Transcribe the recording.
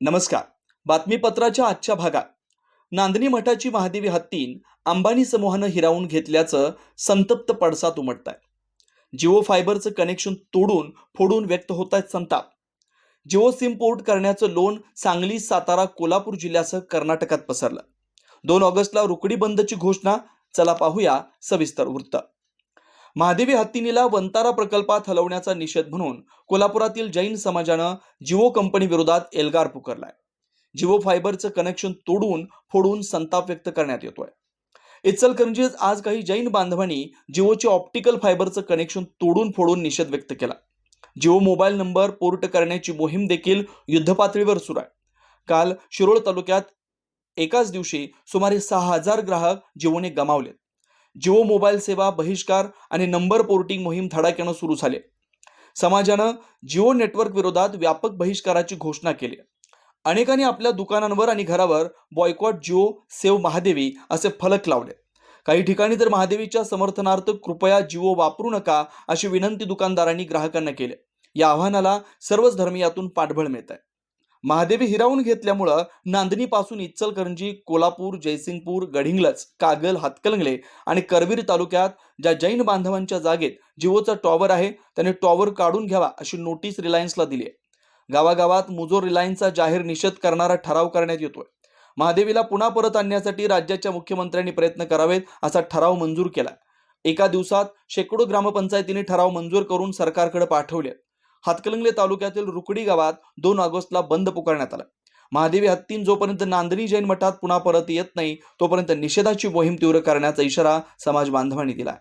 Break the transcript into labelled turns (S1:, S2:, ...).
S1: नमस्कार. बातमीपत्राच्या आजच्या भागात. नांदणी मठाची महादेवी हत्तीन अंबानी समूहानं हिरावून घेतल्याचं संतप्त पडसाद उमटत आहे जिओ फायबरचं कनेक्शन तोडून फोडून व्यक्त होत आहेत संताप. जिओ सिम पोर्ट करण्याचं लोन सांगली सातारा कोल्हापूर जिल्ह्यासह कर्नाटकात पसरलं. दोन ऑगस्टला रुकडी बंदची घोषणा. चला पाहूया सविस्तर वृत्त. महादेवी हत्तीनीला वंतारा प्रकल्पात हलवण्याचा निषेध म्हणून कोल्हापुरातील जैन समाजानं जिओ कंपनी विरोधात एल्गार पुकारलाय. जिओ फायबरचं कनेक्शन तोडून फोडून संताप व्यक्त करण्यात येतोय. इचलकरंजीत आज काही जैन बांधवांनी जिओचे ऑप्टिकल फायबरचं कनेक्शन तोडून फोडून निषेध व्यक्त केला. जिओ मोबाईल नंबर पोर्ट करण्याची मोहीम देखील युद्धपातळीवर सुरू आहे. काल शिरोळ तालुक्यात एकाच दिवशी सुमारे सहा हजार ग्राहक जिओने गमावलेत. जिओ मोबाईल सेवा बहिष्कार आणि नंबर पोर्टिंग मोहीम धडाक्यानं सुरू झाले. समाजानं जिओ नेटवर्क विरोधात व्यापक बहिष्काराची घोषणा केली. अनेकांनी आपल्या दुकानांवर आणि घरावर बॉयकॉट जिओ सेव महादेवी असे फलक लावले. काही ठिकाणी तर महादेवीच्या समर्थनार्थ कृपया जिओ वापरू नका अशी विनंती दुकानदारांनी ग्राहकांना केली. या आव्हानाला सर्वच धर्मियातून पाठबळ मिळत आहे महादेवी हिरावून घेतल्यामुळं नांदणीपासून इचलकरंजी कोल्हापूर जयसिंगपूर गडिंगलज कागल हातकलंगले आणि करवीर तालुक्यात ज्या जैन बांधवांच्या जागेत जिओचा टॉवर आहे त्याने टॉवर काढून घ्यावा अशी नोटीस रिलायन्सला दिली आहे. गावागावात मुजोर रिलायन्सचा जाहीर निषेध करणारा ठराव करण्यात येतोय. महादेवीला पुन्हा परत आणण्यासाठी राज्याच्या मुख्यमंत्र्यांनी प्रयत्न करावेत असा ठराव मंजूर केला एका दिवसात शेकडो ग्रामपंचायतीने ठराव मंजूर करून सरकारकडे पाठवले हातकलंगले तालुक्यातील रुकडी गावात दोन ऑगस्टला बंद पुकारण्यात आला. महादेवी हत्तीन जोपर्यंत नांदणी जैन मठात पुन्हा परत येत नाही तोपर्यंत निषेधाची मोहीम तीव्र करण्याचा इशारा समाज बांधवांनी दिला